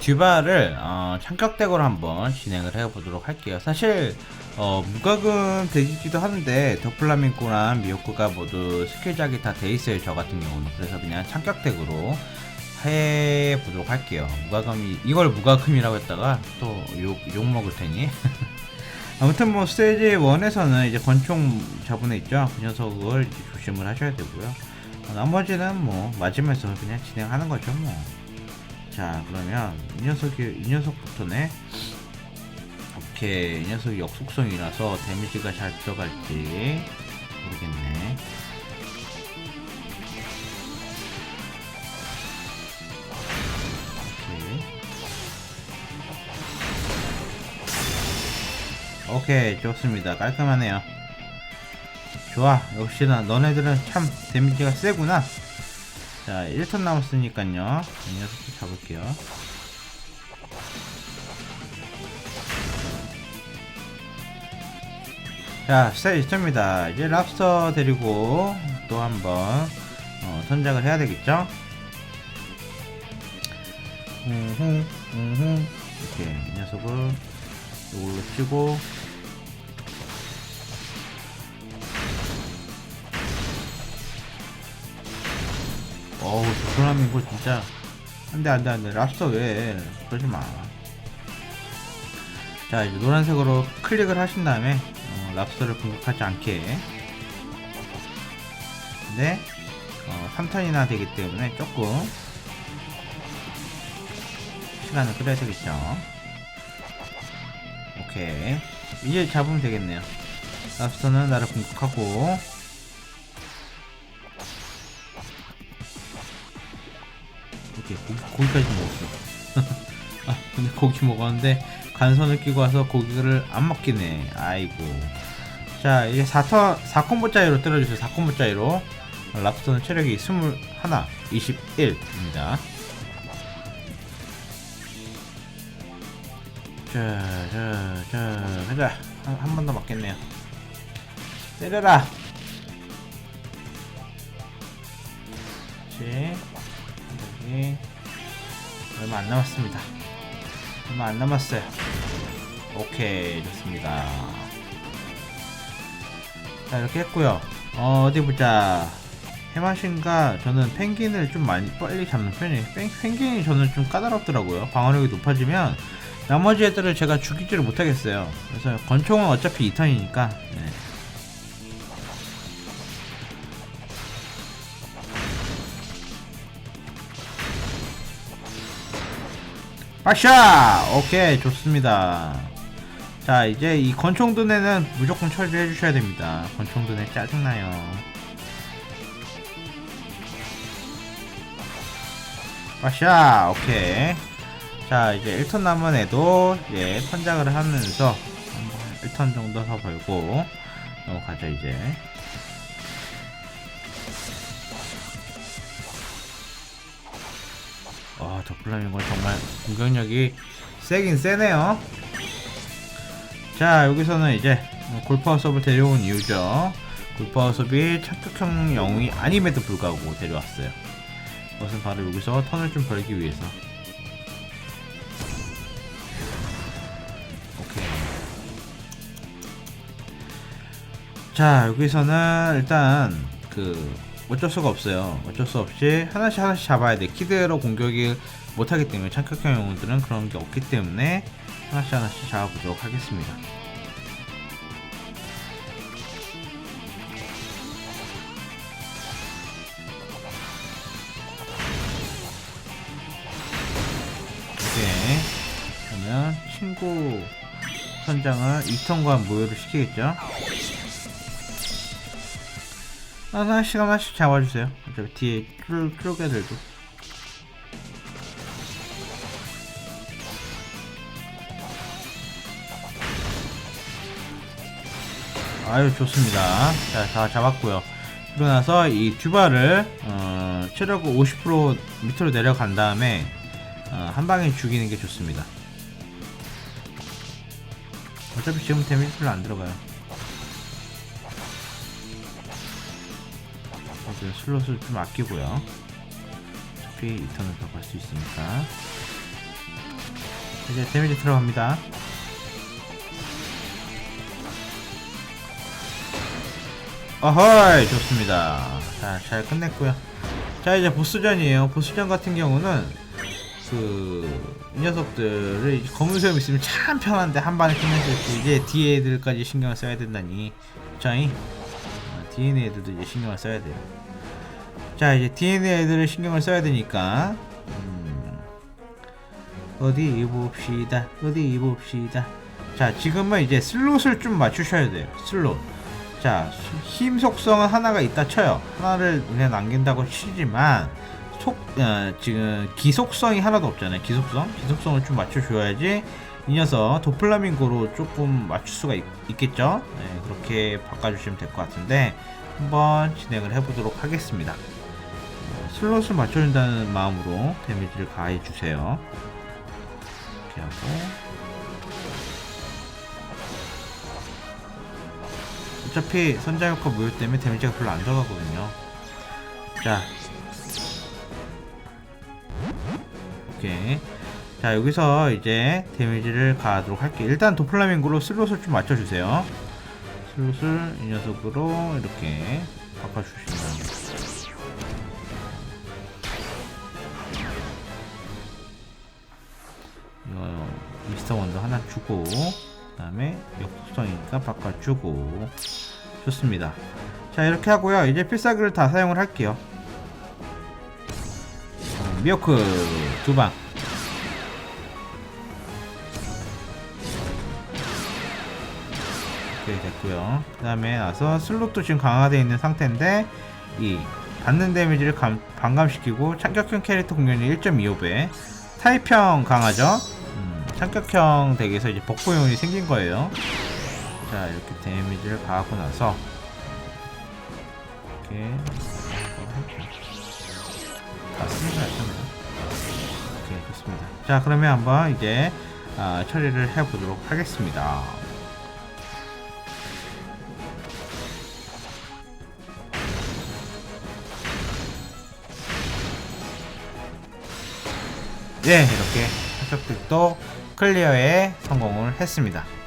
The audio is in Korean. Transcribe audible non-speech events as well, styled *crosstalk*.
듀바를 어, 창격덱으로 한번 진행을 해보도록 할게요. 사실 어, 무과금 덱이기도 한데 더플라밍고랑 미호크가 모두 스킬작이 다 돼 있어요. 저 같은 경우는 그래서 그냥 창격덱으로 해보도록 할게요. 무과금이 이걸 무과금이라고 했다가 또 욕 욕 먹을 테니. *laughs* 아무튼 뭐 스테이지 1에서는 이제 권총 저분에 있죠. 그 녀석을 조심을 하셔야 되고요. 어, 나머지는 뭐 맞으면서 그냥 진행하는 거죠 뭐. 자 그러면 이 녀석이 이 녀석부터네. 오케이 이 녀석이 역속성이라서 데미지가 잘 들어갈지 모르겠네. 오케이. 오케이 좋습니다 깔끔하네요 좋아 역시나 너네들은 참 데미지가 세구나 자 1턴 남았으니까요. 이 녀석도 잡을게요. 자 스테이지 2입니다. 이제 랍스터 데리고 또 한번 어, 선작을 해야 되겠죠? 음흠 음흠. 이렇게 이 녀석을 이걸로 치고 이거 진짜. 안돼 안돼 안돼. 랍스터 왜 그러지 마 자 이제 노란색으로 클릭을 하신 다음에 어, 랍스터를 공격하지 않게. 근데 어, 3턴이나 되기 때문에 조금 시간을 끌어야 되겠죠. 오케이. 이제 잡으면 되겠네요. 랍스터는 나를 공격하고 오케이 고기, 고기까지 먹었어 *laughs* 아 근데 고기 먹었는데 간선을 끼고 와서 고기를 안 먹기네 아이고 자 이제 4턴 4콤보 짜리로 때려주세요 4콤보 짜리로 랍스터는 체력이 21 21입니다 자, 자, 자, 가자. 한번더 맞겠네요. 때려라. 그렇지. 여기 얼마 안 남았습니다. 얼마 안 남았어요. 오케이, 좋습니다. 자, 이렇게 했고요. 어, 어디 보자. 해마신가 저는 펭귄을 좀 많이 빨리 잡는 편이에요. 펭, 펭귄이 저는 좀 까다롭더라고요. 방어력이 높아지면 나머지 애들을 제가 죽이지를 못하겠어요. 그래서 권총은 어차피 2턴이니까. 네. 빠샤! 오케이, 좋습니다. 자, 이제 이 권총둔에는 무조건 처리해 주셔야 됩니다. 권총둔에 짜증나요. 빠샤! 오케이. 자 이제 1턴 남은 애도 예 선작을 하면서 1턴 정도 더 벌고 넘어가죠 이제 와 더플라밍고 정말 공격력이 세긴 세네요. 자 여기서는 이제 골파워 수업을 데려온 이유죠. 골파워 수업이 착격형 영웅이 아님에도 불구하고 데려왔어요. 그것은 바로 여기서 턴을 좀 벌기 위해서. 자 여기서는 일단 그 어쩔 수가 없어요. 어쩔 수 없이 하나씩 하나씩 잡아야 돼. 키드로 공격이 못하기 때문에 창격형 영웅들은 그런 게 없기 때문에 하나씩 하나씩 잡아보도록 하겠습니다. 오케이 그러면 친구 선장을 2턴과 무효를 시키겠죠 하나씩 하나씩 잡아주세요. 어차피 뒤에 쫄, 쫄개들도. 아유 좋습니다. 자, 다 잡았고요. 그러고 나서 이 듀바를 어, 체력 50% 밑으로 내려간 다음에 어, 한 방에 죽이는 게 좋습니다. 어차피 지금 데미지 별로 안 들어가요. 이제 슬롯을 좀 아끼고요. 어차피 2턴을 더 갈 수 있으니까. 이제 데미지 들어갑니다. 어허이 좋습니다. 자, 잘 끝냈고요. 자, 이제 보스전이에요. 보스전 같은 경우는 그, 이 녀석들을 검은 수염 있으면 참 편한데 한 방에 끝낼 수 있고 이제 뒤에 애들까지 신경을 써야 된다니. 자이 DNA 애들도 이제 신경을 써야 돼요. 자, 이제 DNA 애들을 신경을 써야 되니까 음, 어디 봅시다. 어디 봅시다. 자, 지금은 이제 슬롯을 좀 맞추셔야 돼요. 슬롯. 자, 힘 속성은 하나가 있다 쳐요. 하나를 그냥 남긴다고 치지만 속 어, 지금 기속성이 하나도 없잖아요. 기속성, 기속성을 좀 맞춰줘야지 이 녀석 도플라밍고로 조금 맞출 수가 있, 겠죠 네, 그렇게 바꿔주시면 될 것 같은데 한번 진행을 해보도록 하겠습니다. 어, 슬롯을 맞춰준다는 마음으로 데미지를 가해주세요. 이렇게 하고 어차피 선장효과 무효 때문에 데미지가 별로 안 들어가거든요. 자. 오케이. 자, 여기서 이제 데미지를 가하도록 할게요. 일단 도플라밍고로 슬롯을 좀 맞춰주세요. 슬롯을 이 녀석으로 이렇게 바꿔주시면. 원더 하나 주고 그 다음에 역속성이니까 바꿔주고. 좋습니다. 자 이렇게 하고요. 이제 필살기를 다 사용을 할게요. 어, 미어크 두방. 오케이 됐고요. 그 다음에 나서 슬롯도 지금 강화되어 있는 상태인데 이 받는 데미지를 감, 반감시키고 창격형 캐릭터 공격률 1.25배. 타입형 강화죠 음, 창격형 덱에서 이제 복구용이 생긴 거예요. 자 이렇게 데미지를 가하고 나서 이렇게 다 쓰는 거 같잖아요? 오케이 좋습니다. 자 그러면 한번 이제 아, 처리를 해보도록 하겠습니다. 예, 이렇게 합격들도 클리어에 성공을 했습니다.